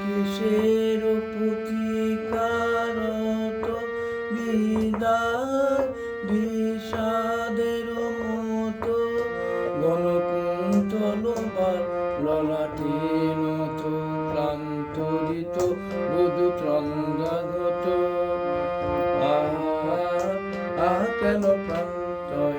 কিসের প্রতিকারত বিদায় বিষাদের মতো? গণকুন্তল ললাটে নত ক্লান্ত ঋত বধু ক্রন্দাগত আহ, কেন প্রান্তয়?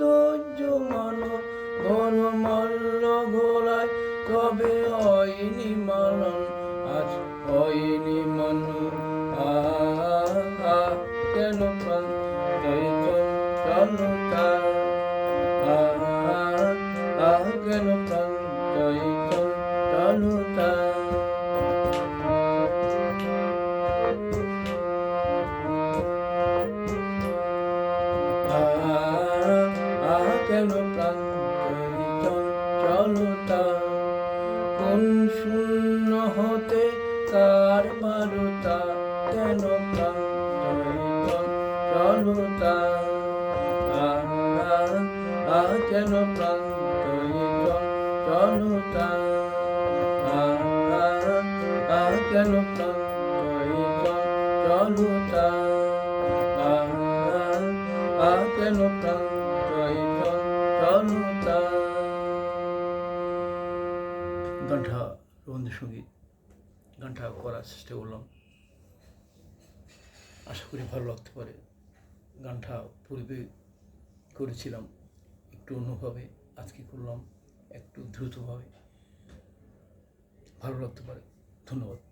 ধৈর্য মানো ঘন মল্ল ঘোলায় তবে হয়নি মানন আজ হয়নি মানু। কেন আ কেন কেন প্রান্তরিত চলতা কোন শূন্য হতে কার বারতা কেন প্রান্তরিত চলতা আহ কেন প্রান্তরিত চলতা আহ কেন প্রান্তরিত চলতা আহ কেন প্রান্তয় চলতা গানটা রবীন্দ্রসঙ্গীত গানটা করার চেষ্টা করলাম। আশা করি ভালো লাগতে পারে। গানটা পূর্বে করেছিলাম। একটু অন্যভাবে আজকে করলাম। একটু দ্রুতভাবে। ভালো লাগতে পারে। ধন্যবাদ।